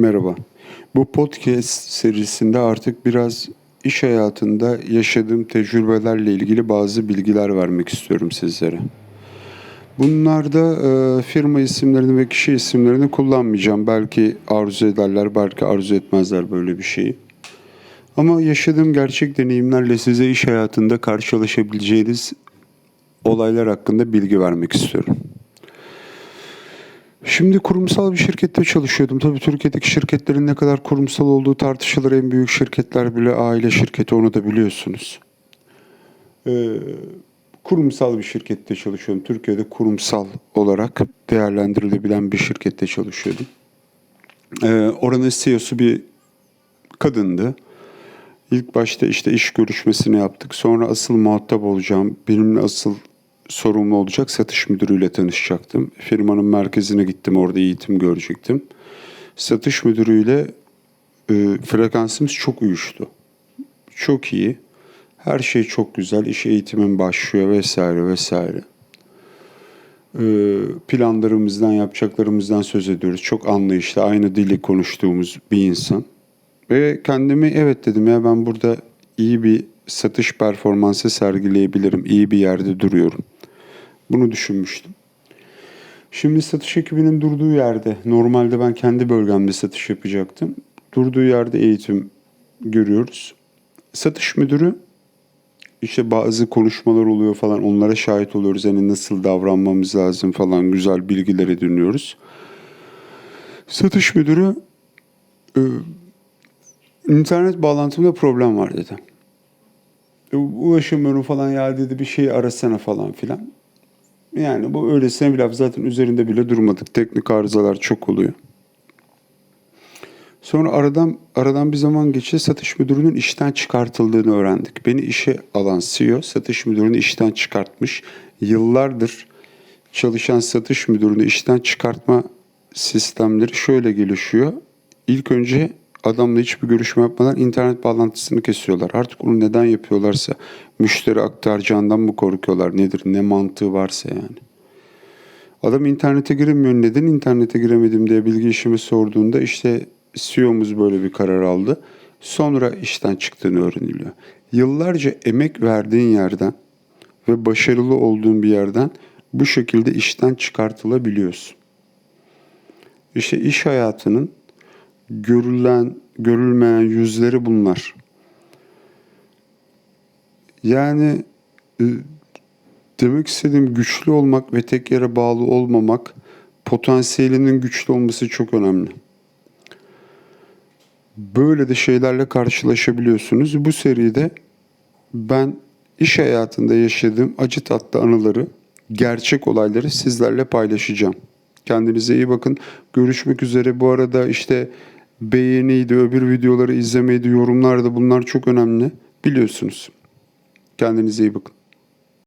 Merhaba. Bu podcast serisinde artık biraz iş hayatında yaşadığım tecrübelerle ilgili bazı bilgiler vermek istiyorum sizlere. Bunlarda e, firma isimlerini ve kişi isimlerini kullanmayacağım. Belki arzu ederler, belki arzu etmezler böyle bir şeyi. Ama yaşadığım gerçek deneyimlerle size iş hayatında karşılaşabileceğiniz olaylar hakkında bilgi vermek istiyorum. Şimdi kurumsal bir şirkette çalışıyordum. Tabii Türkiye'deki şirketlerin ne kadar kurumsal olduğu tartışılır. En büyük şirketler bile aile şirketi onu da biliyorsunuz. Ee, kurumsal bir şirkette çalışıyorum. Türkiye'de kurumsal olarak değerlendirilebilen bir şirkette çalışıyordum. Ee, oranın CEO'su bir kadındı. İlk başta işte iş görüşmesini yaptık. Sonra asıl muhatap olacağım, benimle asıl sorumlu olacak satış müdürüyle tanışacaktım. Firmanın merkezine gittim, orada eğitim görecektim. Satış müdürüyle e, frekansımız çok uyuştu. Çok iyi. Her şey çok güzel. İş eğitimin başlıyor vesaire vesaire. E, planlarımızdan, yapacaklarımızdan söz ediyoruz. Çok anlayışlı, aynı dili konuştuğumuz bir insan. Ve kendimi evet dedim ya ben burada iyi bir satış performansı sergileyebilirim. İyi bir yerde duruyorum. Bunu düşünmüştüm. Şimdi satış ekibinin durduğu yerde, normalde ben kendi bölgemde satış yapacaktım. Durduğu yerde eğitim görüyoruz. Satış müdürü işte bazı konuşmalar oluyor falan onlara şahit oluyoruz. Yani nasıl davranmamız lazım falan güzel bilgiler ediniyoruz. Satış müdürü e, internet bağlantımda problem var dedi. E, Ulaşamıyorum falan ya dedi bir şey arasana falan filan. Yani bu öylesine bir laf zaten üzerinde bile durmadık. Teknik arızalar çok oluyor. Sonra aradan aradan bir zaman geçti satış müdürünün işten çıkartıldığını öğrendik. Beni işe alan CEO satış müdürünü işten çıkartmış. Yıllardır çalışan satış müdürünü işten çıkartma sistemleri şöyle gelişiyor. İlk önce adamla hiçbir görüşme yapmadan internet bağlantısını kesiyorlar. Artık onu neden yapıyorlarsa müşteri aktaracağından mı korkuyorlar nedir ne mantığı varsa yani. Adam internete giremiyor. Neden internete giremedim diye bilgi işimi sorduğunda işte CEO'muz böyle bir karar aldı. Sonra işten çıktığını öğreniliyor. Yıllarca emek verdiğin yerden ve başarılı olduğun bir yerden bu şekilde işten çıkartılabiliyorsun. İşte iş hayatının görülen, görülmeyen yüzleri bunlar. Yani e, demek istediğim güçlü olmak ve tek yere bağlı olmamak potansiyelinin güçlü olması çok önemli. Böyle de şeylerle karşılaşabiliyorsunuz. Bu seride ben iş hayatında yaşadığım acı tatlı anıları, gerçek olayları sizlerle paylaşacağım. Kendinize iyi bakın. Görüşmek üzere. Bu arada işte beğeniydi, öbür videoları izlemeydi, yorumlar da bunlar çok önemli. Biliyorsunuz. Kendinize iyi bakın.